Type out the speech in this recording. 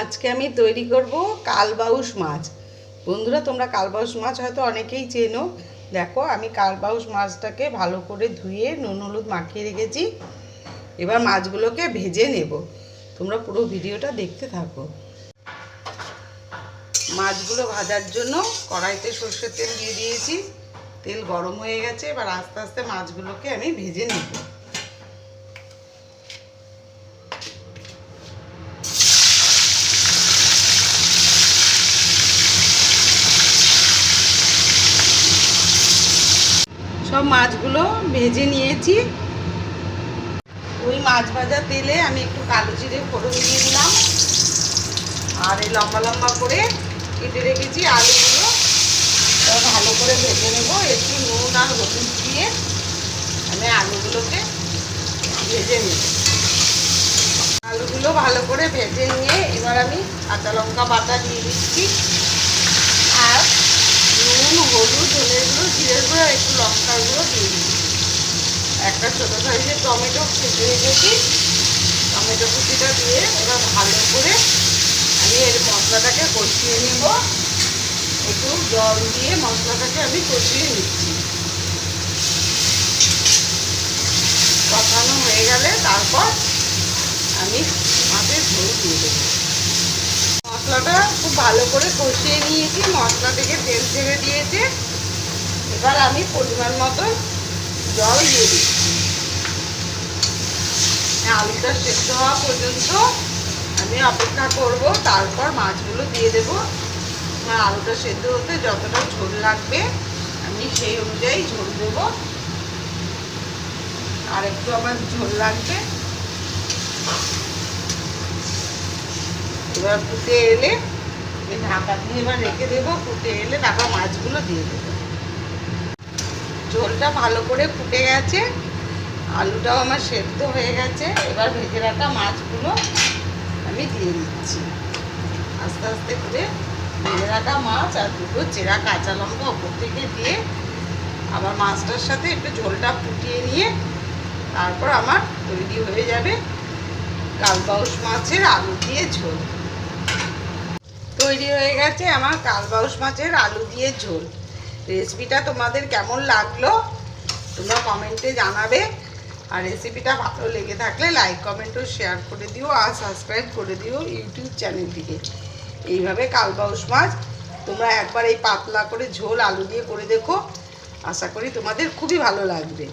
আজকে আমি তৈরি করব কালবাউস মাছ। বন্ধুরা, তোমরা কালবাউস মাছ হয়তো অনেকেই চেনো। দেখো, আমি কালবাউস মাছটাকে ভালো করে ধুয়ে নুন, হলুদ মাখিয়ে রেখেছি। এবার মাছগুলোকে ভেজে নেব। তোমরা পুরো ভিডিওটা দেখতে থাকো। মাছগুলো ভাজার জন্য কড়াইতে সর্ষের তেল দিয়ে দিয়েছি। তেল গরম হয়ে গেছে, এবার আস্তে আস্তে মাছগুলোকে আমি ভেজে নেব। সব মাছগুলো ভেজে নিয়েছি। ওই মাছ ভাজা তেলে আমি একটু কালো জিরে ফোড়ন দিয়ে দিলাম। আর এই লম্বা লম্বা করে কেটে রেখেছি আলুগুলো। ভালো করে ভেজে নেব। একটু নুন আর হলুদ দিয়ে আমি আলুগুলোকে ভেজে নেব। আলুগুলো ভালো করে ভেজে নিয়ে এবার আমি কাঁচা লঙ্কা বাটা দিয়ে দিচ্ছি। আর নুন, হলুদ ধনের গুঁড়ো জিরের গুঁড়ো আর একটু লঙ্কার গুঁড়ো দিয়ে দিচ্ছি একটা ছোটো সাইজের টমেটো কেটে রেখেছি টমেটো কুচিটা দিয়ে এবার ভালো করে আমি এর মশলাটাকে কষিয়ে নেব। একটু জল দিয়ে মশলাটাকে আমি কষিয়ে নিচ্ছি। কষানো হয়ে গেলে তারপর আমি মাছের ঝোল দিয়ে দেবো। মশলাটা খুব ভালো করে কষিয়ে নিয়েছি। মশলা থেকে তেল ছেড়ে দিয়েছে। এবার আমি পরিমাণ মতো জল দিয়ে দিচ্ছি আলুটা সেদ্ধ হওয়া পর্যন্ত আমি অপেক্ষা করব, তারপর মাছগুলো দিয়ে দেব। আমার আলুটা সেদ্ধ হতে যতটা ঝোল লাগবে, আমি সেই অনুযায়ী ঝোল দেব। আর একটু আমার ঝোল লাগবে। এবার ফুটে এলে ঢাকা দিয়ে এবার রেখে দেবো, ফুটে এলে তারপর মাছগুলো দিয়ে দেবো। ঝোলটা ভালো করে ফুটে গেছে। আলুটাও আমার সেদ্ধ হয়ে গেছে। এবার ভেজে রাখা মাছগুলো আমি দিয়ে দিচ্ছি। আস্তে আস্তে করে ভেজে রাখা মাছ আর দুটো চেরা কাঁচা লঙ্কা ওপর থেকে দিয়ে আবার মাছটার সাথে একটু ঝোলটা ফুটিয়ে নিয়ে তারপর আমার তৈরি হয়ে যাবে কালবাউস মাছের আলু দিয়ে ঝোল। তৈরি হয়ে গেছে আমার কালবাউস মাছের আলু দিয়ে ঝোল। রেসিপিটা তোমাদের কেমন লাগল, তোমরা কমেন্টে জানাবে। আর রেসিপিটা ভালো লেগে থাকলে লাইক কমেন্ট ও শেয়ার করে দিও আর সাবস্ক্রাইব করে দিও ইউটিউব চ্যানেলটিকে এইভাবে কালবাউস মাছ তোমরা একবার এই পাতলা করে ঝোল আলু দিয়ে করে দেখো। আশা করি তোমাদের খুবই ভালো লাগবে।